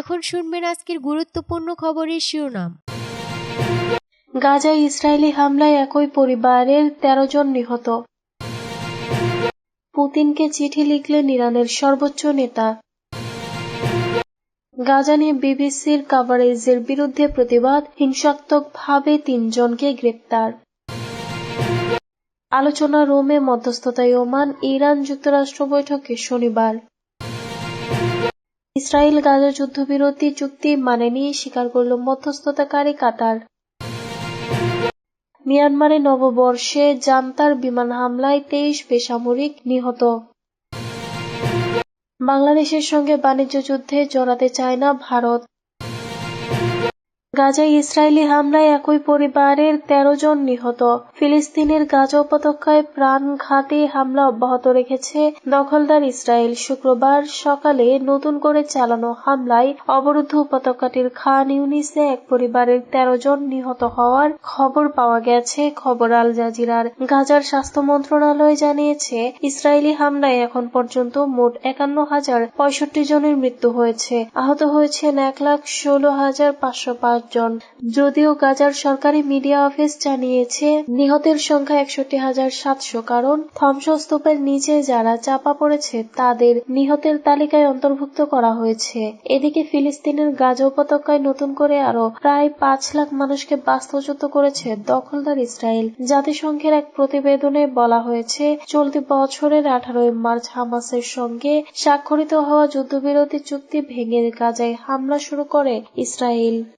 এখন শুনবেন আজকের গুরুত্বপূর্ণ খবরের শিরোনাম। গাজায় ইসরায়েলি হামলায় একই পরিবারের তেরো জন নিহত। পুতিনকে চিঠি লিখলেন ইরানের সর্বোচ্চ নেতা। গাজা নিয়ে বিবিসির কাভারেজের বিরুদ্ধে প্রতিবাদ, হিংসাত্মকভাবে তিনজনকে গ্রেপ্তার। আলোচনা রোমে মধ্যস্থতায় ওমান, ইরান যুক্তরাষ্ট্র বৈঠকে শনিবার। ইসরায়েল গাজা যুদ্ধবিরতি চুক্তি মানেনি, স্বীকার করল মধ্যস্থতাকারী কাতার। মিয়ানমারে নববর্ষে জান্তার বিমান হামলায় তেইশ বেসামরিক নিহত। বাংলাদেশের সঙ্গে বাণিজ্য যুদ্ধে জড়াতে চায় না ভারত। গাজায় ইসরায়েলি হামলায় একই পরিবারের তেরো জন নিহত। ফিলিস্তিনের গাজা উপত্যকায় প্রাণঘাতী হামলা অব্যাহত রেখেছে দখলদার ইসরায়েল। শুক্রবার সকালে নতুন করে চালানো হামলায় অবরুদ্ধ উপত্যকাটির খান ইউনিসে এক পরিবারের তেরো জন নিহত হওয়ার খবর পাওয়া গেছে। খবর আল জাজিরার। গাজার স্বাস্থ্য মন্ত্রণালয় জানিয়েছে, ইসরায়েলি হামলায় এখন পর্যন্ত মোট একান্ন হাজার পঁয়ষট্টি জনের মৃত্যু হয়েছে। আহত হয়েছেন এক লাখ ষোলো হাজার পাঁচশো পাঁচ জন যদিও গাজার সরকারি মিডিয়া অফিস জানিয়েছে, নিহতের সংখ্যা একষট্টি হাজার সাতশো, কারণ ধ্বংসস্তূপের নিচে যারা চাপা পড়েছে, তাদের নিহতের তালিকায় অন্তর্ভুক্ত করা হয়েছে। এদিকে ফিলিস্তিনের গাজা উপত্যকায় নতুন করে আরও প্রায় পাঁচ লাখ মানুষকে বাস্তুচ্যুত করেছে দখলদার ইসরায়েল। জাতিসংঘের এক প্রতিবেদনে বলা হয়েছে, চলতি বছরের আঠারোই মার্চ হামাসের সঙ্গে স্বাক্ষরিত হওয়া যুদ্ধবিরতি চুক্তি ভেঙে গাজায় হামলা শুরু করে ইসরায়েল।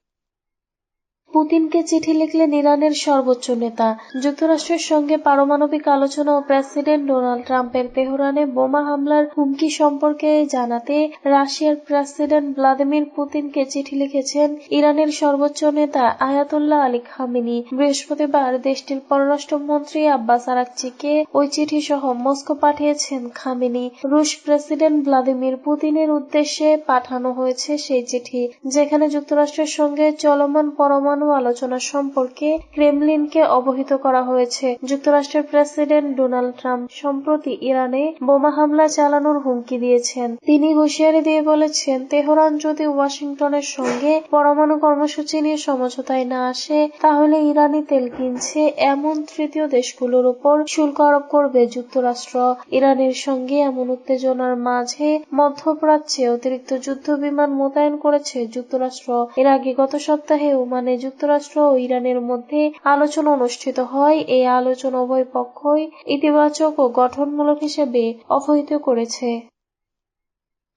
পুতিনকে চিঠি লিখলেন ইরানের সর্বোচ্চ নেতা। যুক্তরাষ্ট্রের সঙ্গে পারমাণবিক আলোচনা ও প্রেসিডেন্ট ডোনাল্ড ট্রাম্পের তেহরানে বোমা হামলার হুমকি সম্পর্কে জানাতে রাশিয়ার প্রেসিডেন্ট ভ্লাদিমির পুতিনকে চিঠি লিখেছেন ইরানের সর্বোচ্চ নেতা আয়াতুল্লাহ আলী খামিনি। বৃহস্পতিবার দেশটির পররাষ্ট্রমন্ত্রী আব্বাস আরাকচিকে ওই চিঠি সহ মস্কো পাঠিয়েছেন খামিনি। রুশ প্রেসিডেন্ট ভ্লাদিমির পুতিনের উদ্দেশ্যে পাঠানো হয়েছে সেই চিঠি, যেখানে যুক্তরাষ্ট্রের সঙ্গে চলমান পরমাণু পরমাণু আলোচনা সম্পর্কে ক্রেমলিনকে অবহিত করা হয়েছে। যুক্তরাষ্ট্রের প্রেসিডেন্ট ডোনাল্ড ট্রাম্প সম্প্রতি ইরানে বোমা হামলা চালানোর হুমকি দিয়েছেন। তিনি হুঁশিয়ারি দিয়ে বলেছেন, তেহরান যদি ওয়াশিংটনের সঙ্গে পরমাণু কর্মসূচি নিয়ে সমঝোতায় না আসে, তাহলে ইরানি তেল কিনছে এমন তৃতীয় দেশগুলোর উপর শুল্ক আরোপ করবে যুক্তরাষ্ট্র। ইরানের সঙ্গে এমন উত্তেজনার মাঝে মধ্যপ্রাচ্যে অতিরিক্ত যুদ্ধ বিমান মোতায়েন করেছে যুক্তরাষ্ট্র। এর আগে গত সপ্তাহে ওমানে যুক্তরাষ্ট্র ও ইরানের মধ্যে আলোচনা অনুষ্ঠিত হয়। এই আলোচনা উভয় পক্ষই ইতিবাচক ও গঠনমূলক হিসেবে অবহিত করেছে।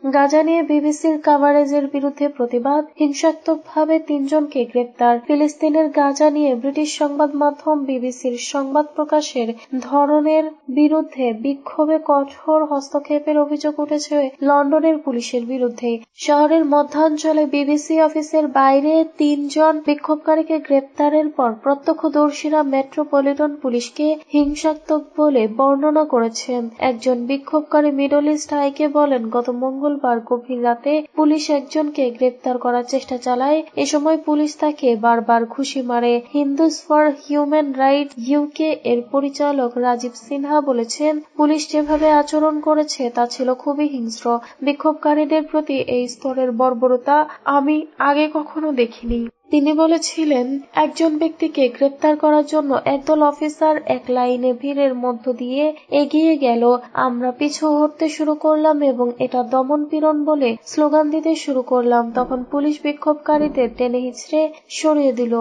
গাজা নিয়ে বিবিসির কাভারেজের বিরুদ্ধে প্রতিবাদ, হিংসাত্মকভাবে তিনজনকে গ্রেপ্তার। ফিলিস্তিনের গাজা নিয়ে ব্রিটিশ সংবাদ মাধ্যম বিবিসির সংবাদ প্রকাশের ধরনের বিরুদ্ধে বিক্ষোভে কঠোর হস্তক্ষেপের অভিযোগ উঠেছে লন্ডনের পুলিশের বিরুদ্ধে। শহরের মধ্যাঞ্চলে বিবিসি অফিসের বাইরে তিনজন বিক্ষোভকারীকে গ্রেপ্তারের পর প্রত্যক্ষদর্শীরা মেট্রোপলিটন পুলিশকে হিংসাত্মক বলে বর্ণনা করেছেন। একজন বিক্ষোভকারী মিডল ইস্ট হাইকে বলেন, গত মঙ্গল মঙ্গলবার গভীর রাতে পুলিশ একজনকে গ্রেপ্তার করার চেষ্টা চালায়। এ সময় পুলিশ তাকে বারবার ঘুষি মারে। Hindus for Human Right UK এর পরিচালক রাজীব সিনহা বলেছেন, পুলিশ যেভাবে আচরণ করেছে তা ছিল খুবই হিংস্র। বিক্ষোভকারীদের প্রতি এই স্তরের বর্বরতা আমি আগে কখনো দেখিনি। তিনি বলেছিলেন, একজন ব্যক্তিকে গ্রেপ্তার করার জন্য একদল অফিসার এক লাইনে ভিড়ের মধ্য দিয়ে এগিয়ে গেল। আমরা পিছু হতে শুরু করলাম এবং এটা দমন পীড়ন বলে স্লোগান দিতে শুরু করলাম। তখন পুলিশ বিক্ষোভকারীদের টেনে হিচড়ে সরিয়ে দিল।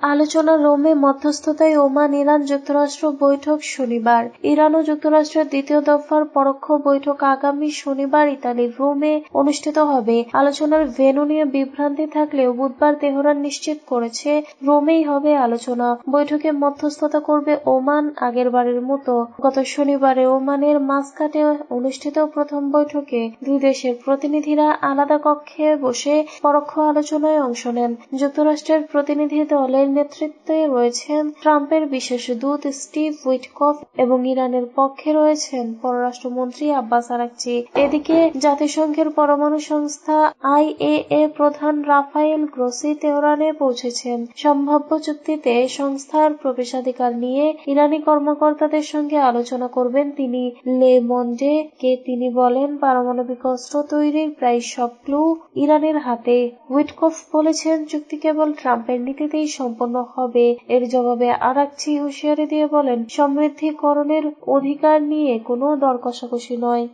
আলোচনা রোমে মধ্যস্থতায় ওমান, ইরান যুক্তরাষ্ট্র বৈঠক শনিবার। ইরান ও যুক্তরাষ্ট্রের দ্বিতীয় দফার পরোক্ষ বৈঠক আগামী শনিবার ইতালির রোমে অনুষ্ঠিত হবে। আলোচনার ভেনু নিয়ে বিভ্রান্তি থাকলেও বুধবার তেহরান নিশ্চিত করেছে, রোমেই হবে আলোচনা। বৈঠকে মধ্যস্থতা করবে ওমান, আগের বারের মতো। গত শনিবারে ওমানের মাসকাটে অনুষ্ঠিত প্রথম বৈঠকে দুই দেশের প্রতিনিধিরা আলাদা কক্ষে বসে পরোক্ষ আলোচনায় অংশ নেন। যুক্তরাষ্ট্রের প্রতিনিধি দলের নেতৃত্বে রয়েছেন ট্রাম্পের বিশেষ দূত স্টিভ উইটকফ এবং ইরানের পক্ষে রয়েছেন পররাষ্ট্রমন্ত্রী আব্বাস আরাকচি। এদিকে জাতিসংঘের পরমাণু সংস্থা আইএএ প্রধান রাফায়েল গ্রোসি তেহরানে পৌঁছেছেন। সম্ভাব্য চুক্তিতে সংস্থার প্রবেশাধিকার নিয়ে ইরানি কর্মকর্তাদের সঙ্গে আলোচনা করবেন তিনি। লে মন্ডে, কে তিনি বলেন, পারমাণবিক অস্ত্র তৈরির প্রায় সব ক্লু ইরানের হাতে। উইটকফ বলেছেন, চুক্তি কেবল ট্রাম্পের নীতিতেই সম্পন্ন হবে। এর জবাবে আরাকচি হুঁশিয়ারি দিয়ে বলেন, সমৃদ্ধিকরণের অধিকার নিয়ে কোনো দর কষাকষি নয়।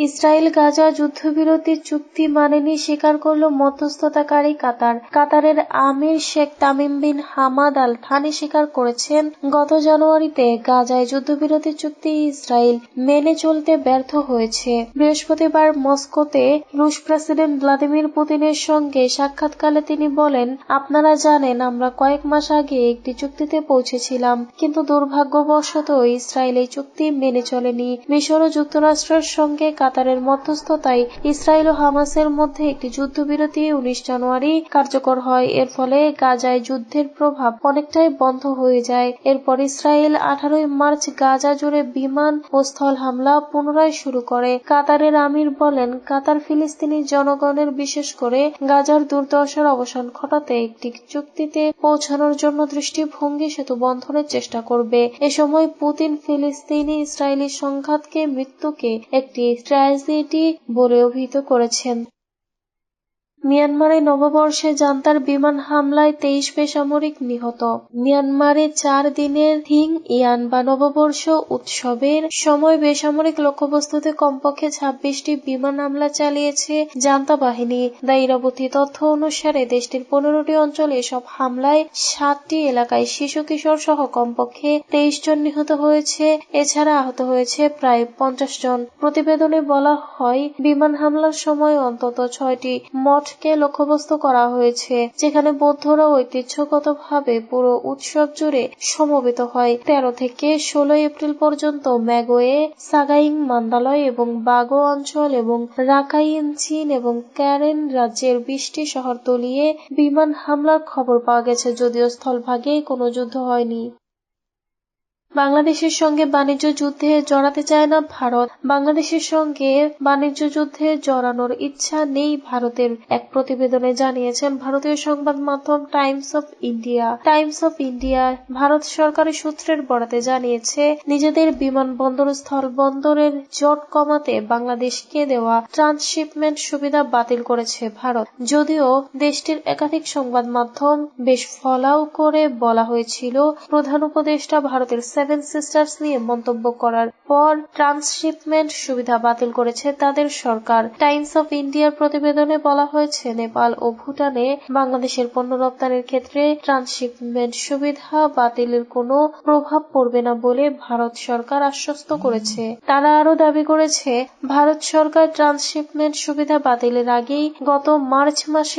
ইসরায়েল গাজা যুদ্ধবিরতি চুক্তি মানেনি স্বীকার করল মধ্যস্থতাকারী কাতার। কাতারের আমির Sheikh Tamim bin Hamad Al Thani স্বীকার করেছেন, গত জানুয়ারিতে গাজায় যুদ্ধবিরতি চুক্তি ইসরায়েল মেনে চলতে ব্যর্থ হয়েছে। বৃহস্পতিবার মস্কোতে রুশ প্রেসিডেন্ট ভ্লাদিমির পুতিনের সঙ্গে সাক্ষাৎকালে তিনি বলেন, আপনারা জানেন, আমরা কয়েক মাস আগে একটি চুক্তিতে পৌঁছেছিলাম, কিন্তু দুর্ভাগ্যবশত ইসরায়েল এই চুক্তি মেনে চলেনি। মিশর ও যুক্তরাষ্ট্রের সঙ্গে কাতারের মধ্যস্থতায় ইসরায়েল ও হামাসের মধ্যে একটি যুদ্ধবিরতি উনিশ জানুয়ারি কার্যকর হয়। এর ফলে গাজায় যুদ্ধের প্রভাব অনেকটাই বন্ধ হয়ে যায়। এরপর ইসরায়েল আঠারোই মার্চ গাজা জুড়ে বিমান ও স্থল হামলা পুনরায় শুরু করে। কাতারের আমির বলেন, কাতার ফিলিস্তিনি জনগণের বিশেষ করে গাজার দুর্দশার অবসান ঘটাতে একটি চুক্তিতে পৌঁছানোর জন্য দৃষ্টিভঙ্গি সেতু বন্ধনের চেষ্টা করবে। এ সময় পুতিন ফিলিস্তিনি ইসরায়েলি সংঘাতকে মৃত্যুকে একটি ট্র্যাজেডি বলে অভিহিত করেছেন। মিয়ানমারে নববর্ষে জান্তার বিমান হামলায় তেইশ বেসামরিক নিহত। মিয়ানমারে চার দিনের থিং ইয়ান বা নববর্ষ উৎসবের সময় বেসামরিক লক্ষ্যবস্তুতে কমপক্ষে ছাব্বিশটি বিমান হামলা চালিয়েছে জান্তা বাহিনী। দায়িরাবতী তথ্য অনুসারে দেশটির পনেরোটি অঞ্চলে এসব হামলায় সাতটি এলাকায় শিশু, কিশোর সহ কমপক্ষে তেইশ জন নিহত হয়েছে। এছাড়া আহত হয়েছে প্রায় পঞ্চাশ জন। প্রতিবেদনে বলা হয়, বিমান হামলার সময় অন্তত ছয়টি মঠ মঠকে লক্ষ্যবস্তু করা হয়েছে, যেখানে বৌদ্ধরা ঐতিহ্যগতভাবে পুরো উৎসব জুড়ে সমবেত হয়। তেরো থেকে ষোলো এপ্রিল পর্যন্ত ম্যাগোয়ে সাগাইং মান্দালয় এবং বাগো অঞ্চল এবং রাকাইন চীন এবং ক্যারেন রাজ্যের বিশটি শহর তলিয়ে বিমান হামলার খবর পাওয়া গেছে, যদিও স্থলভাগে কোনো যুদ্ধ হয়নি। বাংলাদেশের সঙ্গে বাণিজ্য যুদ্ধে জড়াতে চায় না ভারত। বাংলাদেশের সঙ্গে বাণিজ্য যুদ্ধে জড়ানোর ইচ্ছা নেই ভারতের, এক প্রতিবেদনে জানিয়েছেন ভারতীয় সংবাদ মাধ্যম Times of India. Times of India Bharat সরকারের সূত্রের বরাতে জানিয়েছে, নিজেদের বিমানবন্দর স্থল বন্দরের জট কমাতে বাংলাদেশকে দেওয়া ট্রান্সশিপমেন্ট সুবিধা বাতিল করেছে ভারত। যদিও দেশটির একাধিক সংবাদ মাধ্যম বেশ ফলাও করে বলা হয়েছিল, প্রধান উপদেষ্টা ভারতের সেভেন সিস্টার্স নিয়ে মন্তব্য করার পর ট্রান্সশিপমেন্ট সুবিধা বাতিল করেছে তাদের সরকার। টাইমস অফ ইন্ডিয়ার প্রতিবেদনে বলা হয়েছে, নেপাল ও ভুটানে বাংলাদেশের পণ্য রপ্তানির ক্ষেত্রে ট্রান্সশিপমেন্ট সুবিধা বাতিলের কোনো প্রভাব পড়বে না বলে ভারত সরকার আশ্বস্ত করেছে। তারা আরও দাবি করেছে, ভারত সরকার ট্রান্সশিপমেন্ট সুবিধা বাতিলের আগেই গত মার্চ মাসে